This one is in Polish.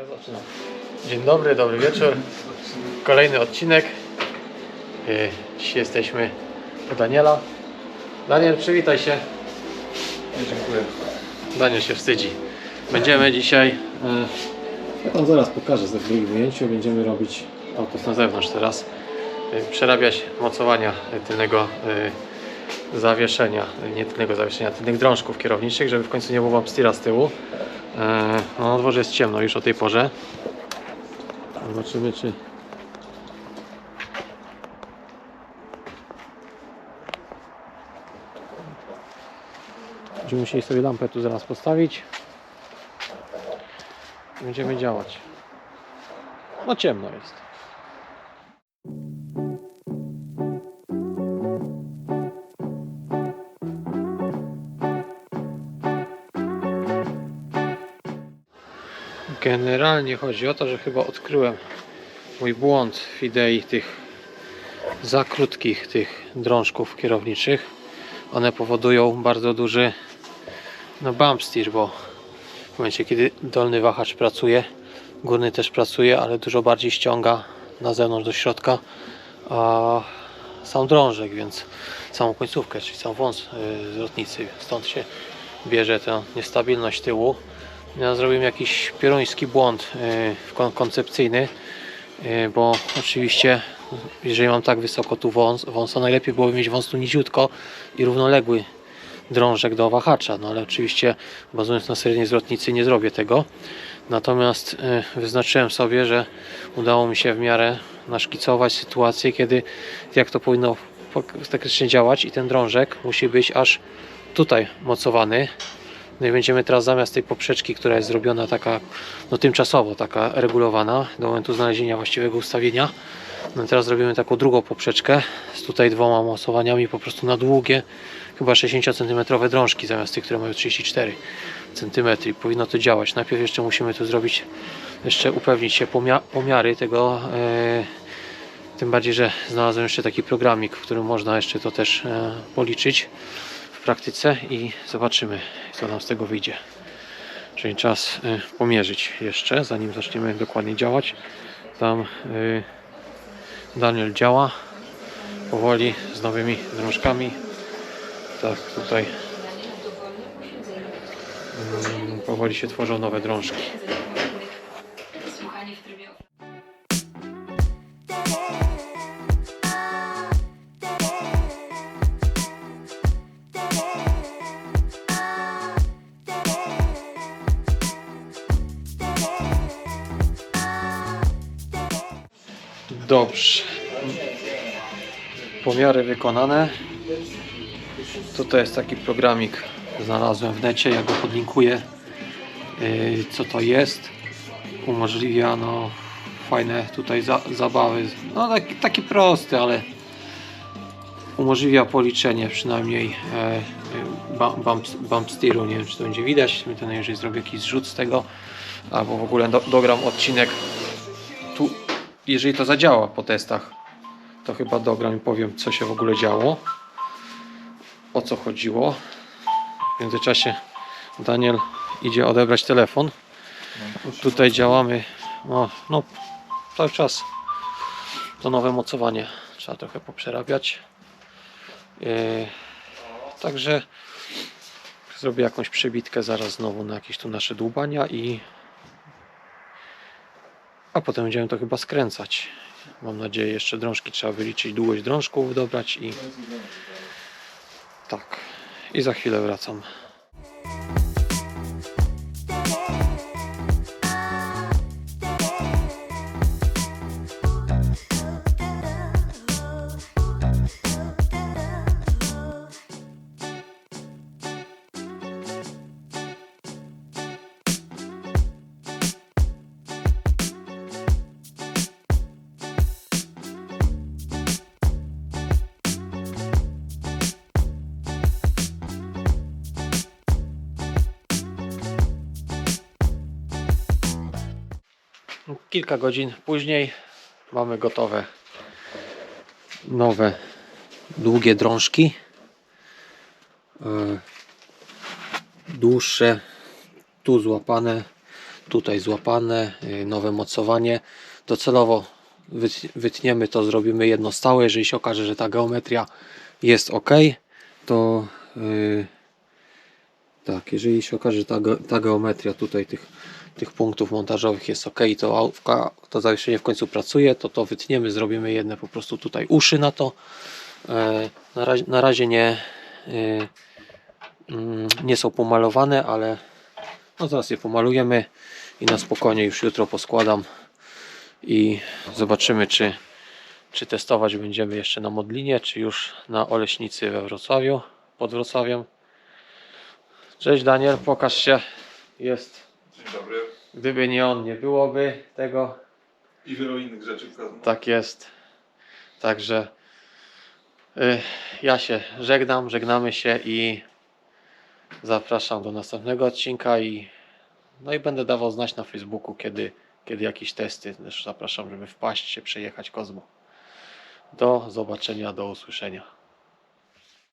Ja zaczynam. Dzień dobry, dobry wieczór. Kolejny odcinek. Yy, Dzisiaj jesteśmy u Daniela. Daniel, przywitaj się. Dziękuję. Daniel się wstydzi. Będziemy dzisiaj, yy, ja tam zaraz pokażę w drugim ujęciu, będziemy robić, o to jest na zewnątrz teraz, yy, przerabiać mocowania tylnego yy, zawieszenia, nie tylnego zawieszenia, tylnych drążków kierowniczych, żeby w końcu nie było wam stira z tyłu. Yy, No na dworze jest ciemno już o tej porze. Zobaczymy czy... Będziemy musieli sobie lampę tu zaraz postawić. Będziemy działać. No ciemno jest. Generalnie chodzi o to, że chyba odkryłem mój błąd w idei tych za krótkich tych drążków kierowniczych. One powodują bardzo duży no bump steer, bo w momencie kiedy dolny wahacz pracuje, górny też pracuje, ale dużo bardziej ściąga na zewnątrz do środka a sam drążek, więc samą końcówkę, czyli sam wąs yy, zwrotnicy. Stąd się bierze ta niestabilność tyłu. Ja zrobiłem jakiś pieroński błąd kon- koncepcyjny, yy, bo oczywiście jeżeli mam tak wysoko tu wąs, wąsa, najlepiej byłoby mieć wąs tu niziutko i równoległy drążek do wahacza, no ale oczywiście bazując na seryjnej zwrotnicy nie zrobię tego. Natomiast y, wyznaczyłem sobie, że udało mi się w miarę naszkicować sytuację, kiedy jak to powinno fak- faktycznie działać i ten drążek musi być aż tutaj mocowany. No i będziemy teraz zamiast tej poprzeczki, która jest zrobiona taka no tymczasowo, taka regulowana do momentu znalezienia właściwego ustawienia. No teraz robimy taką drugą poprzeczkę z tutaj dwoma mocowaniami po prostu na długie, chyba 60 cm drążki zamiast tych, które mają 34 cm powinno to działać. Najpierw jeszcze musimy tu zrobić, jeszcze upewnić się pomia pomiary tego, e, tym bardziej, że znalazłem jeszcze taki programik, w którym można jeszcze to też e, policzyć praktyce i zobaczymy co nam z tego wyjdzie. Czyli czas e, pomierzyć jeszcze, zanim zaczniemy dokładnie działać. Tam e, Daniel działa powoli z nowymi drążkami. Tak, tutaj mm, powoli się tworzą nowe drążki. Dobrze. Pomiary wykonane. Tutaj jest taki programik, znalazłem w necie, ja go podlinkuję. Yy, Co to jest? Umożliwia no fajne tutaj za, zabawy. No taki, taki prosty, ale umożliwia policzenie przynajmniej e, bump, bump, steeru. Nie wiem czy to będzie widać. My to zrobię jakiś zrzut z tego, albo w ogóle do, dogram odcinek jeżeli to zadziała po testach, to chyba dogram i powiem, co się w ogóle działo, o co chodziło. W międzyczasie Daniel idzie odebrać telefon. Tutaj działamy, no, no cały czas to nowe mocowanie trzeba trochę poprzerabiać. Yy, także zrobię jakąś przebitkę zaraz znowu na jakieś tu nasze dłubania i a potem będziemy to chyba skręcać. Mam nadzieję, jeszcze drążki trzeba wyliczyć, długość drążków dobrać i tak. I za chwilę wracam. Kilka godzin później mamy gotowe nowe długie drążki. E, Dłuższe, tu złapane tutaj złapane, y, nowe mocowanie. Docelowo wyt- wytniemy to, zrobimy jedno stałe. Jeżeli się okaże, że ta geometria jest ok, to y, tak, jeżeli się okaże, że ta, ta geometria tutaj tych, tych punktów montażowych jest ok, to to zawieszenie w końcu pracuje, to to wytniemy, zrobimy jedne po prostu tutaj uszy na to. E, Na razie, na razie nie, y, mm, nie są pomalowane, ale no zaraz je pomalujemy i na spokojnie już jutro poskładam i zobaczymy czy, czy testować będziemy jeszcze na Modlinie, czy już na Oleśnicy we Wrocławiu, pod Wrocławiem. Cześć Daniel, pokaż się. Jest. Dzień dobry. Gdyby nie on, nie byłoby tego. I wielu innych rzeczy wkazano. Tak jest. Także y, ja się żegnam, żegnamy się i zapraszam do następnego odcinka i no i będę dawał znać na Facebooku, kiedy, kiedy jakieś testy. Też zapraszam, żeby wpaść się, przejechać Kozmo. Do zobaczenia, do usłyszenia.